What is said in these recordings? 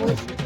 ਮੇਰਾ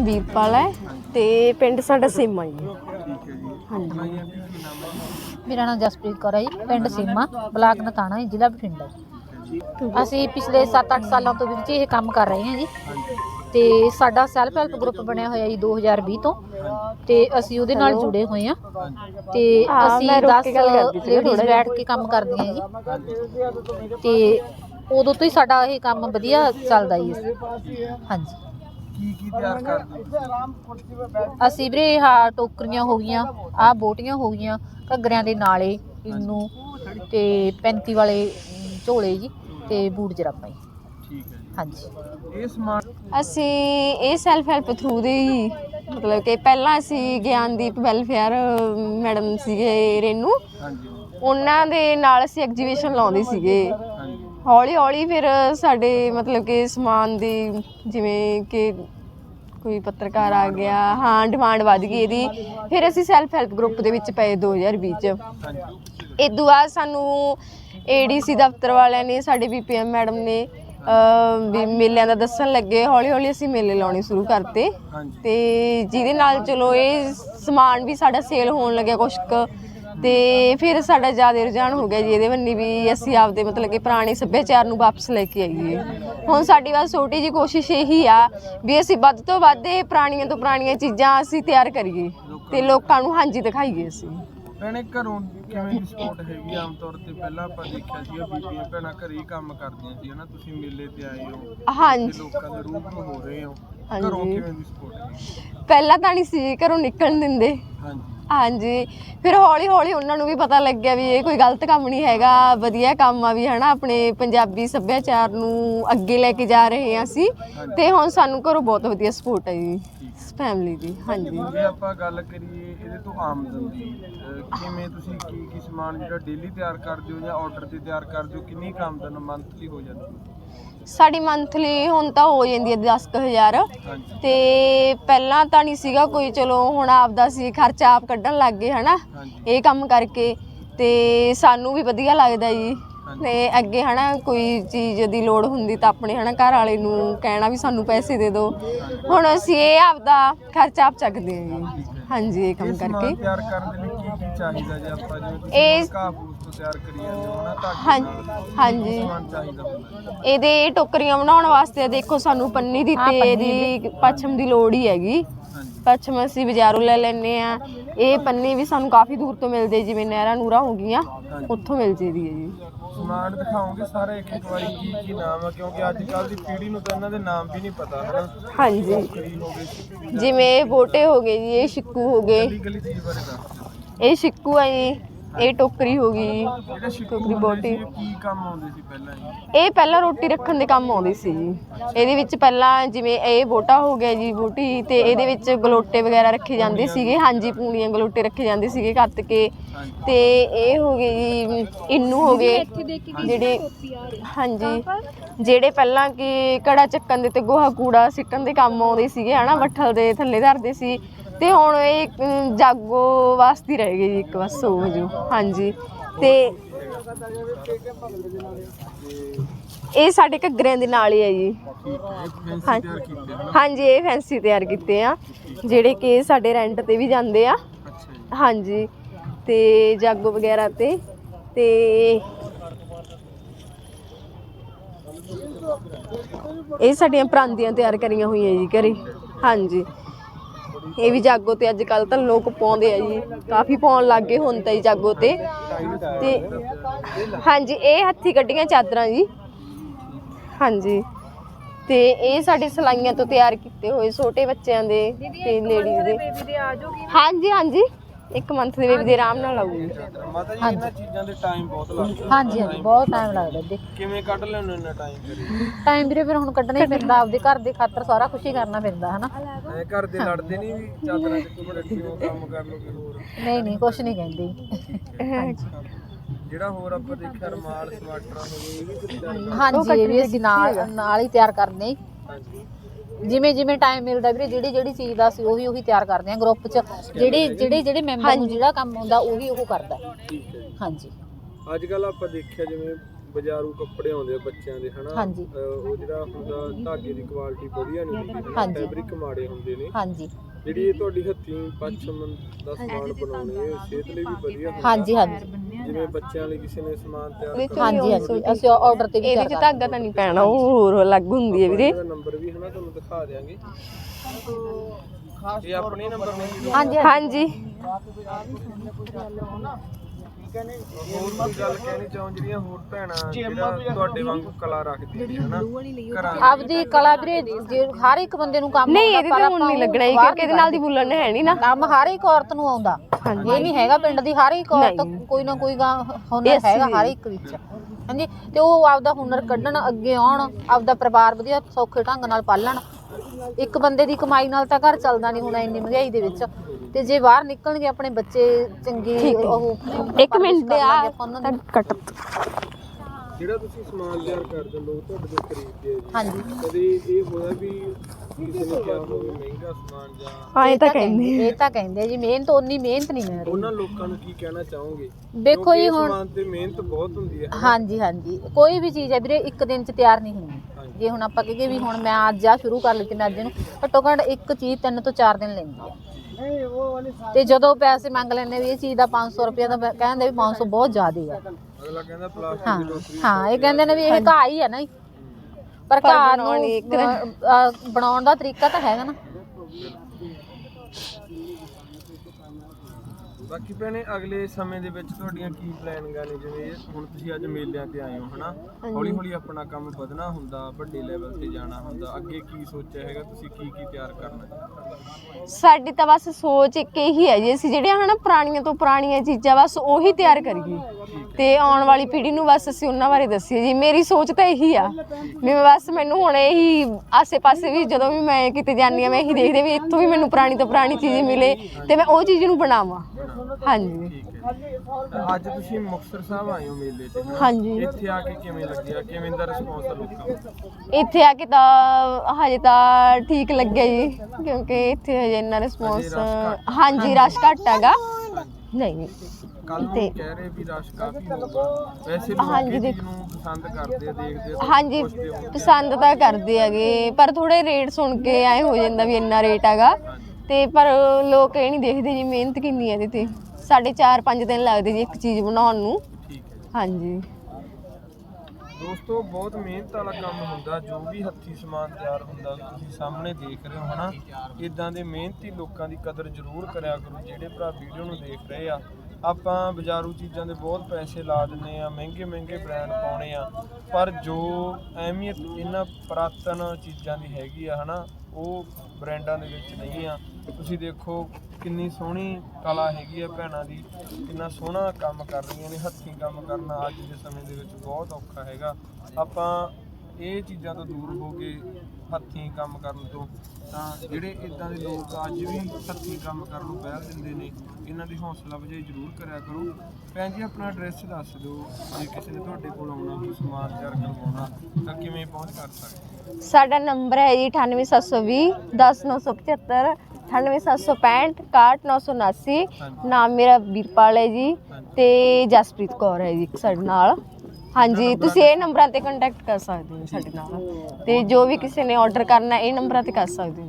ਨਾਮ ਵੀਰਪਾਲ ਹੈ ਤੇ ਪਿੰਡ ਸਾਡਾ ਸੇਮਾ ਜੀ। ਹਾਂਜੀ। ਮੇਰਾ ਨਾਮ ਜਸਪ੍ਰੀਤ ਕੌਰ ਹੈ ਜੀ ਪਿੰਡ ਸੀਮਾ ਬਲਾਕ ਨਥਾਣਾ ਜੀ, ਜ਼ਿਲ੍ਹਾ ਬਠਿੰਡਾ। ਜੀ। ਅਸੀਂ ਪਿਛਲੇ 7-8 ਸਾਲਾਂ ਤੋਂ ਵੀਰ ਜੀ ਇਹ ਕੰਮ ਕਰ ਰਹੇ ਹਾਂ ਜੀ। ਤੇ ਸਾਡਾ ਸੈਲਫ ਹੈਲਪ ਗਰੁੱਪ ਬਣਿਆ ਹੋਇਆ ਜੀ 2020 ਤੋਂ। ਤੇ ਅਸੀਂ ਉਹਦੇ ਨਾਲ ਜੁੜੇ ਹੋਏ ਹਾਂ। ਤੇ ਹਾਂ, ਅਸੀਂ ਮੈਂ ਰੁਕ 10 ਕੇ ਗੱਲ ਕਰਦੀ ਸੀ ਲੇਡੀਜ਼ ਬੈਠ ਕੇ ਕੰਮ ਕਰਦੀਆਂ ਜੀ। ਤੇ ਉਦੋਂ ਤੋਂ ਹੀ ਸਾਡਾ ਇਹ ਕੰਮ ਵਧੀਆ ਚੱਲਦਾ ਜੀ। ਹਾਂਜੀ। ਕੀ ਕੀ ਤਿਆਰ ਕਰਦੇ ਹੋ ਅਸੀਂ ਵੀਰੇ ਆਹ ਟੋਕਰੀਆਂ ਹੋ ਗਈਆਂ ਆਹ ਬੋਟੀਆਂ ਹੋ ਗਈਆਂ ਘੱਗਰਿਆਂ ਦੇ ਨਾਲੇ ਇੰਨੂ ਤੇ 35 ਵਾਲੇ ਅਮ, ਝੋਲੇ ਜੀ ਤੇ ਬੂਟ ਜਰਾਬਾਂ ਜੀ। ਠੀਕ ਹੈ ਜੀ। ਹਾਂਜੀ। ਇਹ ਸਮਾਨ ਅਸੀਂ ਇਹ ਸੈਲਫ ਹੈਲਪ ਥਰੂ ਦੇ ਹੀ ਮਤਲਬ ਕਿ ਪਹਿਲਾਂ ਅਸੀਂ ਗਿਆਨਦੀਪ ਵੈਲਫੇਅਰ ਮੈਡਮ ਸੀਗੇ ਰੇਨੂ। ਹਾਂਜੀ। ਉਹਨਾਂ ਦੇ ਨਾਲ ਅਸੀਂ ਐਗਜੀਬਿਸ਼ਨ ਲਾਉਂਦੇ ਸੀਗੇ। ਹੌਲੀ ਹੌਲੀ ਫਿਰ ਸਾਡੇ ਮਤਲਬ ਕਿ ਸਮਾਨ ਦੀ ਜਿਵੇਂ ਕਿ ਕੋਈ ਪੱਤਰਕਾਰ ਆ ਗਿਆ ਹਾਂ ਡਿਮਾਂਡ ਵੱਧ ਗਈ ਇਹਦੀ। ਫਿਰ ਅਸੀਂ ਸੈਲਫ ਹੈਲਪ ਗਰੁੱਪ ਦੇ ਵਿੱਚ ਪਏ 2020 ਚ। ਇਦੋਂ ਬਾਅਦ ਸਾਨੂੰ ਏਡੀਸੀ ਦਫ਼ਤਰ ਵਾਲਿਆਂ ਨੇ ਸਾਡੇ ਬੀਪੀਐਮ ਮੈਡਮ ਨੇ ਵੀ ਮੇਲਿਆਂ ਦਾ ਦੱਸਣ ਲੱਗੇ। ਹੌਲੀ ਹੌਲੀ ਅਸੀਂ ਮੇਲੇ ਲਾਉਣੇ ਸ਼ੁਰੂ ਕਰਤੇ। ਤੇ ਜਿਹਦੇ ਨਾਲ ਚਲੋ ਇਹ ਸਮਾਨ ਵੀ ਸਾਡਾ ਸੇਲ ਹੋਣ ਲੱਗਿਆ ਕੁਛ ਕੁ। ਤੇ ਫਿਰ ਸਾਡਾ ਜ਼ਿਆਦਾ ਰੁਝਾਨ ਹੋ ਗਿਆ ਜੀ ਇਹਦੇ ਬੰਨੀ ਵੀ ਅਸੀਂ ਆਪਦੇ ਮਤਲਬ ਕਿ ਪੁਰਾਣੇ ਸੱਭਿਆਚਾਰ ਨੂੰ ਵਾਪਸ ਲੈ ਕੇ ਆਈਏ। ਹੁਣ ਸਾਡੀ ਬਸ ਛੋਟੀ ਜੀ ਕੋਸ਼ਿਸ਼ ਇਹੀ ਆ ਵੀ ਅਸੀਂ ਵੱਧ ਤੋਂ ਵੱਧ ਇਹ ਪੁਰਾਣੀਆਂ ਤੋਂ ਪੁਰਾਣੀਆਂ ਚੀਜ਼ਾਂ ਅਸੀਂ ਤਿਆਰ ਕਰੀਏ ਤੇ ਲੋਕਾਂ ਨੂੰ ਹਾਂਜੀ ਦਿਖਾਈਏ ਅਸੀਂ। ਭੈਣੇ ਘਰੋਂ ਕਿਵੇਂ ਦੀ ਸਪੋਰਟ ਹੈਗੀ ਆਮ ਤੌਰ ਤੇ ਪਹਿਲਾਂ ਆਪਾਂ ਦੇਖਿਆ ਸੀ ਬੀਬੀਆਂ ਭੈਣਾਂ ਘਰੇ ਹੀ ਕੰਮ ਕਰਦੀਆਂ ਸੀ ਹਨਾ? ਤੁਸੀਂ ਮੇਲੇ ਤੇ ਆਏ ਹੋ ਹਾਂਜੀ। ਲੋਕਾਂ ਦੇ ਰੂਬਰੂ ਹੋ ਰਹੇ ਹੋ। ਘਰੋਂ ਕਿਵੇਂ ਦੀ ਸਪੋਰਟ ਹੈਗੀ? ਪਹਿਲਾਂ ਤਾਂ ਨਹੀਂ ਸੀ ਘਰੋਂ ਨਿਕਲਣ ਦਿੰਦੇ। ਹਾਂਜੀ। ਹਾਂਜੀ। ਫਿਰ ਹੌਲੀ ਹੌਲੀ ਉਹਨਾਂ ਨੂੰ ਵੀ ਪਤਾ ਲੱਗਿਆ ਵੀ ਇਹ ਕੋਈ ਗਲਤ ਕੰਮ ਨਹੀਂ ਹੈਗਾ, ਵਧੀਆ ਕੰਮ ਆ ਵੀ, ਹਨਾ, ਆਪਣੇ ਪੰਜਾਬੀ ਸੱਭਿਆਚਾਰ ਨੂੰ ਅੱਗੇ ਲੈ ਕੇ ਜਾ ਰਹੇ ਹਾਂ ਅਸੀਂ। ਤੇ ਹੁਣ ਸਾਨੂੰ ਘਰੋਂ ਬਹੁਤ ਵਧੀਆ ਸਪੋਰਟ ਹੈ ਜੀ। ਫੈਮਿਲੀ ਦੀ ਹਾਂਜੀ। ਜੇ ਆਪਾਂ ਗੱਲ ਕਰੀਏ ਇਹਦੇ ਤੋਂ ਆਮਦਨ ਦੀ ਅਹ ਕਿਵੇਂ ਤੁਸੀਂ ਕੀ ਕੀ ਸਮਾਨ ਜਿਹੜਾ ਡੇਲੀ ਤਿਆਰ ਕਰਦੇ ਹੋ ਜਾਂ ਆਰਡਰ ਤੇ ਤਿਆਰ ਕਰਦੇ ਹੋ ਕਿੰਨੀ ਕੁ ਆਮਦਨ ਮੰਥਲੀ ਹੋ ਜਾਂਦੀ ਹੈ? ਸਾਡੀ ਮੰਥਲੀ ਹੁਣ ਤਾਂ ਹੋ ਜਾਂਦੀ ਹੈ 10000 ਹਾਂਜੀ। ਤੇ ਪਹਿਲਾਂ ਤਾਂ ਨਹੀਂ ਸੀਗਾ ਕੋਈ ਚਲੋ ਹੁਣ ਆਪਦਾ ਸੀ ਖਰਚਾ ਆਪ ਕੱਢਣ ਲੱਗ ਗਏ ਹਨਾ। ਹਾਂਜੀ। ਇਹ ਕੰਮ ਕਰਕੇ ਤੇ ਸਾਨੂੰ ਵੀ ਵਧੀਆ ਲੱਗਦਾ ਜੀ। ਤੇ ਅੱਗੇ ਹਨਾ ਕੋਈ ਚੀਜ਼ ਦੀ ਲੋੜ ਹੁੰਦੀ ਤਾਂ ਆਪਣੇ ਹਨਾ ਘਰ ਵਾਲੇ ਨੂੰ ਕਹਿਣਾ ਵੀ ਸਾਨੂੰ ਪੈਸੇ ਦੇ ਦਿਓ। ਹੁਣ ਅਸੀਂ ਇਹ ਆਪਦਾ ਖਰਚਾ ਆਪ ਚੱਕਦੇ ਹਾਂ ਜੀ। ਹਾਂਜੀ ਇਹ ਕੰਮ ਕਰਕੇ। ਤਿਆਰ ਕਰਨ ਦੇ ਲਈ ਕੀ ਕੀ ਚਾਹੀਦਾ ਜੇ ਆਪਾਂ ਜਿਵੇਂ ਤੁਸੀਂ ਇਹ- ਘਾਹ ਫੂਸ ਤੋਂ ਤਿਆਰ ਕਰੀ ਜਾਂਦੇ ਹੋ ਨਾ ਤਾਂ ਹਾਂ ਹਾਂਜੀ ਸਮਾਨ ਚਾਹੀਦਾ ਹੁੰਦਾ? ਹੈ। ਇਹਦੇ ਟੋਕਰੀਆਂ ਬਣਾਉਣ ਵਾਸਤੇ ਦੇਖੋ ਸਾਨੂੰ ਪੰਨੀ ਦੀ ਤੇ ਇਹਦੀ ਪੱਛਮ ਦੀ ਲੋੜ ਹੀ ਹੈਗੀ। ਪੱਛਮ ਅਸੀਂ ਬਾਜ਼ਾਰੋਂ ਲੈ ਲੈਨੇ ਆ ਇਹ ਪੰਨੀ ਵੀ ਸਾਨੂੰ ਕਾਫੀ ਦੂਰ ਤੋਂ ਮਿਲਦੇ ਜਿਵੇਂ ਨਹਿਰਾਂ ਨੂਰਾ ਹੋ ਗਈਆਂ ਉੱਥੋਂ ਮਿਲ ਜਾਂਦੀ ਹੈ ਜੀ। ਸਮਾਨ ਦਿਖਾਓਗੇ ਸਾਰੇ ਇੱਕ ਇੱਕ ਵਾਰੀ ਕੀ ਕੀ ਨਾਮ ਆ ਕਿਉਂਕਿ ਅੱਜ ਕੱਲ ਦੀ ਪੀੜ੍ਹੀ ਨੂੰ ਤਾਂ ਇਹਨਾਂ ਦੇ ਨਾਮ ਵੀ ਨਹੀਂ ਪਤਾ ਹਨਾ? ਹਾਂਜੀ। ਜਿਵੇਂ ਇਹ ਬੋਟੇ ਹੋ ਗਏ ਜੀ ਇਹ ਛਿੱਕੂ ਹੋ ਗਏ। ਗਲੀ ਗਲੀ ਚੀਜ਼ ਬਾਰੇ ਦੱਸ ਦਿਓ। ਇਹ ਛਿੱਕੂ ਹੈ ਜੀ। ਇਹ ਟੋਕਰੀ ਹੋ ਗਈ ਟੋਕਰੀ ਬੋਟੀ। ਸੀ, ਕੀ ਕੰਮ ਆਉਂਦੇ ਸੀ ਪਹਿਲਾਂ ਇਹ ਪਹਿਲਾਂ ਰੋਟੀ ਰੱਖਣ ਦੇ ਕੰਮ ਆਉਂਦੀ ਸੀ ਜੀ। ਇਹਦੇ ਵਿੱਚ ਪਹਿਲਾਂ ਜਿਵੇਂ ਇਹ ਬੋਟਾ ਹੋ ਗਿਆ ਜੀ ਬੋਟੀ ਤੇ ਇਹਦੇ ਵਿੱਚ ਗਲੋਟੇ ਵਗੈਰਾ ਰੱਖੇ ਜਾਂਦੇ ਸੀਗੇ। ਹਾਂਜੀ ਪੂਣੀਆਂ ਗਲੋਟੇ ਰੱਖੇ ਜਾਂਦੇ ਸੀਗੇ ਕੱਤ ਕੇ। ਤੇ ਇਹ ਹੋ ਗਏ ਜੀ ਇੰਨੂ ਹੋ ਗਏ ਜਿਹੜੇ ਹਾਂਜੀ ਜਿਹੜੇ ਪਹਿਲਾਂ ਕਿ ਕੜਾ ਚੱਕਣ ਦੇ ਤੇ ਗੋਹਾ ਕੂੜਾ ਸਿੱਟਣ ਦੇ ਕੰਮ ਆਉਂਦੇ ਸੀਗੇ ਹਨਾ ਵੱਠਲ ਦੇ ਥੱਲੇ ਧਰਦੇ ਸੀ। ਤੇ ਹੁਣ ਇਹ ਅਮ, ਜਾਗੋ ਵਾਸਤੇ ਹੀ ਰਹਿ ਗਏ ਜੀ ਇੱਕ ਬਸ ਹੋ ਜੋ। ਹਾਂਜੀ। ਤੇ ਇਹ ਸਾਡੇ ਘੱਗਰਿਆਂ ਦੇ ਨਾਲ ਹੀ ਹੈ ਜੀ। ਹਾਂ- ਹਾਂਜੀ ਇਹ ਫੈਂਸੀ ਤਿਆਰ ਕੀਤੇ ਆ ਜਿਹੜੇ ਕਿ ਸਾਡੇ ਰੈਂਟ ਤੇ ਵੀ ਜਾਂਦੇ ਆ। ਹਾਂਜੀ। ਤੇ ਜਾਗੋ ਵਗੈਰਾ ਤੇ ਤੇ ਇਹ ਸਾਡੀਆਂ ਪਰਾਂਦੀਆਂ ਤਿਆਰ ਕਰੀਆਂ ਹੋਈਆਂ ਜੀ ਘਰੇ। ਹਾਂਜੀ। ਇਹ ਵੀ ਜਾਗੋ ਤੇ ਅੱਜ ਕੱਲ ਤਾਂ ਲੋਕ ਪਾਉਂਦੇ ਆ ਜੀ। ਕਾਫੀ ਪਾਉਣ ਲੱਗ ਗਏ ਹੁਣ ਤਾਂ ਜੀ ਜਾਗੋ ਤੇ। ਤੇ ਹਾਂਜੀ ਇਹ ਹੱਥੀ ਕੱਢੀਆਂ ਚਾਦਰਾਂ ਜੀ। ਹਾਂਜੀ। ਤੇ ਇਹ ਸਾਡੇ ਸਲਾਈਆਂ ਤੋਂ ਤਿਆਰ ਕੀਤੇ ਹੋਏ ਛੋਟੇ ਬੱਚਿਆਂ ਦੇ ਤੇ ਲੇਡੀਜ਼ ਦੇ। ਹਾਂਜੀ ਹਾਂਜੀ। ਇੱਕ ਮੰਥ ਦੇ ਬੇਬੀ ਦੇ ਆਰਾਮ ਨਾਲ ਆਊਗੀ। ਮਾਤਾ ਜੀ ਇਹਨਾਂ ਚੀਜ਼ਾਂ ਦੇ ਟਾਈਮ ਬਹੁਤ ਲੱਗਦਾ ਹਾਂਜੀ ਹਾਂਜੀ ਬਹੁਤ ਟਾਈਮ ਲੱਗਦਾ ਜੀ। ਕਿਵੇਂ ਕੱਢ ਲੈਣੇ ਇੰਨਾ ਟਾਈਮ ਕਰੀ ਟਾਈਮ ਵੀਰੇ ਫਿਰ ਹੁਣ ਕੱਢਣਾ ਹੀ ਪੈਂਦਾ ਆਪਦੇ ਘਰ ਦੇ ਖਾਤਰ ਸਾਰਾ ਕੁਝ ਹੀ ਕਰਨਾ ਪੈਂਦਾ ਹਨਾ? ਐ ਘਰ ਦੇ ਲੜਦੇ ਨਹੀਂ ਵੀ ਚਾਦਰਾਂ ਚੱਕੋ ਰੱਖੀਓ ਕੰਮ ਕਰ ਲਓ ਕਿ ਹੋਰ। ਨਹੀਂ ਨਹੀਂ ਕੁਝ ਨਹੀਂ ਕਹਿੰਦੀ। ਜਿਹੜਾ ਹੋਰ ਆਪਾਂ ਦੇਖਿਆ ਰਮਾਲ ਸਵਾਟਰਾਂ ਹੋ ਗਏ ਇਹ ਵੀ ਤੁਸੀਂ ਹਾਂਜੀ ਇਹ ਵੀ ਅਸੀਂ ਨਾਲ ਨਾਲ ਹੀ ਤਿਆਰ ਕਰਦੇ ਹਾਂ। ਜੀ। ਹਾਂਜੀ। ਜਿਵੇਂ ਜਿਵੇਂ ਟਾਈਮ ਮਿਲਦਾ ਵੀਰੇ ਜਿਹੜੀ ਜਿਹੜੀ ਚੀਜ਼ ਦਾ ਅਸੀਂ ਉਹੀ ਉਹੀ ਤਿਆਰ ਕਰਦੇ ਹਾਂ ਗਰੁੱਪ 'ਚ ਜਿਹੜੇ ਜਿਹੜੇ ਜਿਹੜੇ ਮੈਂਬਰ ਨੂੰ ਜਿਹੜਾ ਕੰਮ ਆਉਂਦਾ ਉਹੀ ਉਹ ਕਰਦਾ ਹੈ। ਠੀਕ ਹੈ ਜੀ। ਹਾਂਜੀ ਅੱਜ ਕੱਲ ਆਪਾਂ ਦੇਖਿਆ ਜਿਵੇਂ ਬਾਜ਼ਾਰੂ ਕੱਪੜੇ ਆਉਂਦੇ ਆ ਬੱਚਿਆਂ ਦੇ ਹਨਾ ਹਾਂਜੀ। ਅਹ ਉਹ ਜਿਹੜਾ ਹੁੰਦਾ ਧਾਗੇ ਦੀ ਕੁਆਲਿਟੀ ਵਧੀਆ ਨਹੀਂ ਹੁੰਦੀ ਹਨਾ ਹਾਂਜੀ। ਫੈਬਰਿਕ ਮਾੜੇ ਹੁੰਦੇ ਨੇ ਹਾਂਜੀ ਜਿਹੜੀ ਇਹ ਤੁਹਾਡੀ ਹੱਥੀਂ ਪੱਛਮ ਦਾ ਸਮਾਨ ਬਣਾਉਣੀ ਹੈ ਇਹ ਸਿਹਤ ਲਈ ਵੀ ਵਧੀਆ ਹੁੰਦਾ ਹਾਂਜੀ ਹਾਂਜੀ ਜਿਵੇਂ ਬੱਚਿਆਂ ਲਈ ਕਿਸੇ ਨੇ ਸਮਾਨ ਤਿਆਰ ਵਿੱਚ ਕਰਨਾ ਹਾਂਜੀ ਹਾਂਜੀ ਅਸੀਂ ਆਰਡਰ ਤੇ ਵੀ ਇਹਦੇ ਤਿਆਰ ਚ ਕਰਦੇ ਧਾਗਾ ਤਾਂ ਨਹੀਂ ਪੈਣਾ ਉਹ ਹੋਰ ਅਲੱਗ ਹੁੰਦੀ ਹੈ ਵੀਰੇ। ਇਹਦਾ ਨੰਬਰ ਵੀ ਹਨਾ ਤੁਹਾਨੂੰ ਦਿਖਾ ਦਿਆਂਗੇ। ਇਹ ਆਪਣੇ ਨੰਬਰ ਨੇ ਜੀ। ਹਾਂਜੀ ਹਾਂਜੀ। ਹੋਰ ਕੋਈ ਗੱਲ ਕਹਿਣੀ ਚਾਹੋ ਜਿਹੜੀਆਂ ਹੋਰ ਭੈਣਾਂ ਜਿਹੜਾ ਤੁਹਾਡੇ ਵਾਂਗੂ ਕਲਾ ਰੱਖਦੀਆਂ ਨੇ ਹਨਾ ਘਰਾਂ ਦੇ ਆਪਦੀ ਕਲਾ ਵੀਰੇ ਜੇ ਹਰ ਇੱਕ ਬੰਦੇ ਨੂੰ ਕੰਮ ਨਹੀਂ ਆਉਂਦਾ, ਇਹਦੇ ਪਰ ਤੇ ਹੁਣ ਆਪਾਂ ਨਹੀਂ ਲੱਗਣਾ ਜੀ ਬਾਹਰ ਕਿਉਂਕਿ ਇਹਦੇ ਨਾਲ ਦੀ ਬੁੱਲਣ ਹੈ ਨਹੀਂ ਨਾ। ਕੰਮ ਹਰ ਇੱਕ ਔਰਤ ਨੂੰ ਆਉਂਦਾ। ਇਹ ਨਹੀਂ ਹੈਗਾ ਪਿੰਡ ਦੀ ਹਰ ਇੱਕ ਔਰਤ ਕੋਈ ਨਾ ਕੋਈ ਗਾ- ਹੁਨਰ ਹੈਗਾ। ਹਰ ਇੱਕ ਵਿੱਚ। ਹਾਂਜੀ ਤੇ ਉਹ ਆਪਦਾ ਹੁਨਰ ਕੱਢਣ ਅੱਗੇ ਆਉਣ ਆਪਦਾ ਪਰਿਵਾਰ ਵਧੀਆ ਸੌਖੇ ਢੰਗ ਨਾਲ ਪਾਲਣ। ਇੱਕ ਬੰਦੇ ਦੀ ਕਮਾਈ ਨਾਲ ਤਾਂ ਘਰ ਚੱਲਦਾ ਨਹੀਂ ਹੁਣ ਇੰਨੀ ਮਹਿੰਗਾਈ ਦੇ ਵਿੱਚ। ਤੇ ਜੇ ਬਾਹਰ ਨਿਕਲਣਗੇ ਆਪਣੇ ਬੱਚੇ ਚੰਗੇ ਉਹ ਇੱਕ ਮਿੰਟ ਦੇ ਆ ਆਪਾਂ ਉਹਨਾਂ ਦੀ- ਕੱਟ ਜਿਹੜਾ ਤੁਸੀਂ ਸਮਾਨ ਤਿਆਰ ਕਰਦੇ ਲੋਕ ਤੁਹਾਡੇ ਤੋਂ ਖਰੀਦਦੇ ਆ ਜੀ। ਹਾਂਜੀ। ਕਦੇ ਇਹ ਹੋਇਆ ਵੀ ਕਿਸੇ ਨੇ ਕਿਹਾ ਹੋਵੇ ਮਹਿੰਗਾ ਸਮਾਨ ਜਾਂ ਹਾਂ ਇਹ ਤਾਂ ਕਹਿੰਦੇ ਇਹ ਤਾਂ ਕਹਿੰਦੇ ਜੀ ਮਿਹਨਤ ਉਨੀ ਮਿਹਨਤ ਨਹੀਂ ਮਿਲ ਰਹੀ ਉਹਨਾਂ ਲੋਕਾਂ ਨੂੰ ਕੀ ਕਹਿਣਾ ਚਾਹੋਗੇ? ਦੇਖੋ ਜੀ ਕਿਉਂਕਿ ਹੁਣ ਸਮਾਨ ਤੇ ਮਿਹਨਤ ਬਹੁਤ ਹੁੰਦੀ ਹੈ। ਹਾਂਜੀ ਹਾਂਜੀ। ਕੋਈ ਵੀ ਚੀਜ਼ ਹੈ ਵੀਰੇ ਇੱਕ ਦਿਨ ਚ ਤਿਆਰ ਨਹੀਂ ਹੁੰਦੀ। ਹਾਂਜੀ। ਜੇ ਹੁਣ ਆਪਾਂ ਕਹੀਏ ਵੀ ਹੁਣ ਮੈਂ ਅੱਜ ਆ ਸ਼ੁਰੂ ਕਰ ਲਈ ਤੇ ਮੈਂ ਅੱਜ ਨੂੰ ਘੱਟੋ ਘੱਟ ਇੱਕ ਚੀਜ਼ ਤਿੰਨ ਤੋਂ ਚਾਰ ਦਿਨ ਲੈਂਦੀ ਹੈ। ਤੇ ਜਦੋਂ ਪੈਸੇ ਮੰਗ ਲੈਂਦੇ ਵੀ ਇਹ ਚੀਜ਼ ਦਾ 500 ਰੁਪਏ ਦਾ ਕਹਿੰਦੇ ਵੀ 500 ਬਹੁਤ ਜ਼ਿਆਦਾ ਹੈ ਅਗਲਾ ਕਹਿੰਦਾ ਪਲਾਸਟਿਕ ਹਾਂ ਦੀ ਟੋਕਰੀ ਹਾਂ ਇਹ ਕਹਿੰਦੇ ਨੇ ਵੀ ਇਹ ਘਾਹ ਹੀ ਹੈ ਨਾ। ਪਰ ਘਾਹ ਨੂੰ ਬਣਾਉਣ ਦਾ ਤਰੀਕਾ ਤਾਂ ਹੈਗਾ ਨਾ ਬਾਕੀ ਭੈਣੇ ਅਗਲੇ ਸਮੇਂ ਦੇ ਵਿੱਚ ਤੁਹਾਡੀਆਂ ਕੀ ਪਲਾਨਿੰਗਾਂ ਨੇ? ਜਿਵੇਂ ਹੁਣ ਤੁਸੀਂ ਅੱਜ ਮੇਲਿਆਂ ਤੇ ਆਏ ਹੋ ਹਨਾ? ਹੌਲੀ ਹੌਲੀ ਆਪਣਾ ਕੰਮ ਵਧਣਾ ਹੁੰਦਾ ਵੱਡੇ ਲੈਵਲ ਤੇ ਜਾਣਾ ਹੁੰਦਾ। ਅੱਗੇ ਕੀ ਸੋਚਿਆ ਹੈਗਾ? ਤੁਸੀਂ ਕੀ ਕੀ ਤਿਆਰ ਕਰਨਾ ਸਾਡੀ ਤਾਂ ਬਸ ਸੋਚ ਇੱਕ ਇਹੀ ਹੈ ਜੀ ਅਸੀਂ ਜਿਹੜੀਆਂ ਹਨਾ ਪੁਰਾਣੀਆਂ ਤੋਂ ਪੁਰਾਣੀਆਂ ਚੀਜ਼ਾਂ ਬਸ ਉਹੀ ਤਿਆਰ ਕਰੀਏ। ਤੇ ਆਉਣ ਵਾਲੀ ਪੀੜ੍ਹੀ ਨੂੰ ਬਸ ਅਸੀਂ ਉਹਨਾਂ ਬਾਰੇ ਦੱਸੀਏ ਜੀ। ਮੇਰੀ ਸੋਚ ਤਾਂ ਇਹੀ ਆ ਮੈਂ ਬਸ ਮੈਨੂੰ ਹੁਣ ਇਹੀ ਆਸੇ-ਪਾਸੇ ਵੀ ਜਦੋਂ ਵੀ ਮੈਂ ਕਿਤੇ ਜਾਂਦੀ ਆ ਮੈਂ ਇਹੀ ਦੇਖਦੀ ਵੀ ਇੱਥੋਂ ਵੀ ਮੈਨੂੰ ਪੁਰਾਣੀ ਤੋਂ ਪੁਰਾਣੀ ਚੀਜ਼ ਮਿਲੇ ਤੇ ਮੈਂ ਉਹ ਚੀਜ਼ ਨੂੰ ਬਣਾਵਾਂ। ਹਾਂਜੀ। ਠੀਕ ਹੈ। ਜੀ। ਅੱਜ ਤੁਸੀਂ ਮੁਕਤਸਰ ਸਾਹਿਬ ਆਏ ਹੋ ਮੇਲੇ ਤੇ ਹਨਾ? ਹਾਂਜੀ। ਇੱਥੇ ਆ ਕੇ ਕਿਵੇਂ ਲੱਗਿਆ? ਕਿਵੇਂ ਦਾ ਰਿਸਪੌਂਸ ਆ ਲੋਕਾਂ ਦਾ? ਇੱਥੇ ਆ ਕੇ ਤਾਂ ਹਜੇ ਤਾਂ ਠੀਕ ਲੱਗਿਆ ਜੀ ਕਿਉਂਕਿ ਇੱਥੇ ਹਜੇ ਇੰਨਾ ਰਿਸਪੌਂਸ ਹਾਂਜੀ ਰਸ਼ ਘੱਟ ਹੈਗਾ। ਨਹੀਂ। ਕੱਲ ਨੂੰ ਕਹਿ ਰਹੇ ਵੀ ਰਸ਼ ਕਾਫੀ ਹੋਊਗਾ। ਵੈਸੇ ਲੋਕ ਹਾਂਜੀ, ਇਹ ਚੀਜ਼ ਦੇਖ- ਨੂੰ ਪਸੰਦ ਕਰਦੇ ਆ ਦੇਖਦੇ ਆ ਹਾਂਜੀ ਪੁੱਛਦੇ ਹੋਣਗੇ। ਪਸੰਦ ਤਾਂ ਕਰਦੇ ਹੈਗੇ ਪਰ ਥੋੜੇ ਰੇਟ ਸੁਣ ਕੇ ਐ ਹੋ ਜਾਂਦਾ ਵੀ ਇੰਨਾ ਰੇਟ ਹੈਗਾ। ਤੇ ਪਰ ਲੋਕ ਇਹ ਨਹੀਂ ਦੇਖਦੇ ਜੀ ਮਿਹਨਤ ਕਿੰਨੀ ਹੈ ਇਹਦੇ ਤੇ। ਸਾਢੇ 4-5 ਦਿਨ ਲੱਗਦੇ ਜੀ ਇੱਕ ਚੀਜ਼ ਬਣਾਉਣ ਨੂੰ। ਠੀਕ ਹੈ ਜੀ। ਹਾਂਜੀ। ਦੋਸਤੋ ਬਹੁਤ ਮਿਹਨਤ ਵਾਲਾ ਕੰਮ ਹੁੰਦਾ ਜੋ ਵੀ ਹੱਥੀ ਸਮਾਨ ਤਿਆਰ ਹੁੰਦਾ ਤੁਸੀਂ ਸਾਹਮਣੇ ਦੇਖ ਰਹੇ ਹੋ ਹਨਾ? ਇਦਾਂ ਦੇ ਮਿਹਨਤੀ ਲੋਕਾਂ ਦੀ ਕਦਰ ਜ਼ਰੂਰ ਕਰਿਆ ਕਰੋ ਜਿਹੜੇ ਭਰਾ ਵੀਡੀਓ ਨੂੰ ਦੇਖ ਰਹੇ ਆ। ਆਪਾਂ ਬਾਜ਼ਾਰੂ ਚੀਜ਼ਾਂ ਦੇ ਬਹੁਤ ਪੈਸੇ ਲਾ ਦਿੰਨੇ ਆ ਮਹਿੰਗੇ ਮਹਿੰਗੇ ਬ੍ਰਾਂਡ ਪਾਉਣੇ ਆ ਪਰ ਜੋ ਅਹਿਮੀਅਤ ਇਹਨਾਂ ਪੁਰਾਤਨ ਚੀਜ਼ਾਂ ਦੀ ਹੈਗੀ ਆ ਹਨਾ? ਉਹ ਬ੍ਰਾਂਡਾਂ ਦੇ ਵਿੱਚ ਨਹੀਂ ਆ। ਤੁਸੀਂ ਦੇਖੋ ਕਿੰਨੀ ਸੋਹਣੀ ਕਲਾ ਹੈਗੀ ਆ ਭੈਣਾਂ ਦੀ। ਕਿੰਨਾ ਸੋਹਣਾ ਕੰਮ ਕਰ ਰਹੀਆਂ ਨੇ, ਹੱਥੀਂ ਕੰਮ ਕਰਨਾ ਅੱਜ ਦੇ ਸਮੇਂ ਦੇ ਵਿੱਚ ਬਹੁਤ ਔਖਾ ਹੈਗਾ। ਆਪਾਂ ਇਹ ਚੀਜ਼ਾਂ ਤੋਂ ਦੂਰ ਹੋ ਕੇ ਹੱਥੀਂ ਕੰਮ ਕਰਨ ਤੋਂ, ਤਾਂ ਜਿਹੜੇ ਇਦਾਂ ਦੇ ਲੋਕ ਅੱਜ ਵੀ ਹੱਥੀਂ ਕੰਮ ਕਰਨ ਨੂੰ ਪਹਿਲ ਦਿੰਦੇ ਨੇ, ਇਹਨਾਂ ਦੀ ਹੌਸਲਾ ਅਫਜ਼ਾਈ ਜ਼ਰੂਰ ਕਰਿਆ ਕਰੋ। ਭੈਣ ਜੀ, ਆਪਣਾ ਐਡਰੈਸ ਦੱਸ ਦਿਓ, ਜੇ ਕਿਸੇ ਨੇ ਤੁਹਾਡੇ ਕੋਲ ਆਉਣਾ, ਕੋਈ ਸਮਾਨ ਤਿਆਰ ਕਰਵਾਉਣਾ, ਤਾਂ ਕਿਵੇਂ ਪਹੁੰਚ ਕਰ ਸਕਦੇ ਸਾਡਾ ਨੰਬਰ ਹੈ ਜੀ 98920 10975 98765 61979 ਨਾਮ ਮੇਰਾ ਵੀਰਪਾਲ ਹੈ ਜੀ ਤੇ ਜਸਪ੍ਰੀਤ ਕੌਰ ਹੈ ਜੀ ਸਾਡੇ ਨਾਲ। ਹਾਂਜੀ ਤੁਸੀਂ ਇਹ ਨੰਬਰਾਂ ਤੇ ਕੰਟੈਕਟ ਕਰ ਸਕਦੇ ਹੋ ਸਾਡੇ ਨਾਲ। ਤੇ ਜੋ ਵੀ ਕਿਸੇ ਨੇ ਆਰਡਰ ਕਰਨਾ ਇਹ ਨੰਬਰਾਂ ਤੇ ਕਰ ਸਕਦੇ ਹੋ।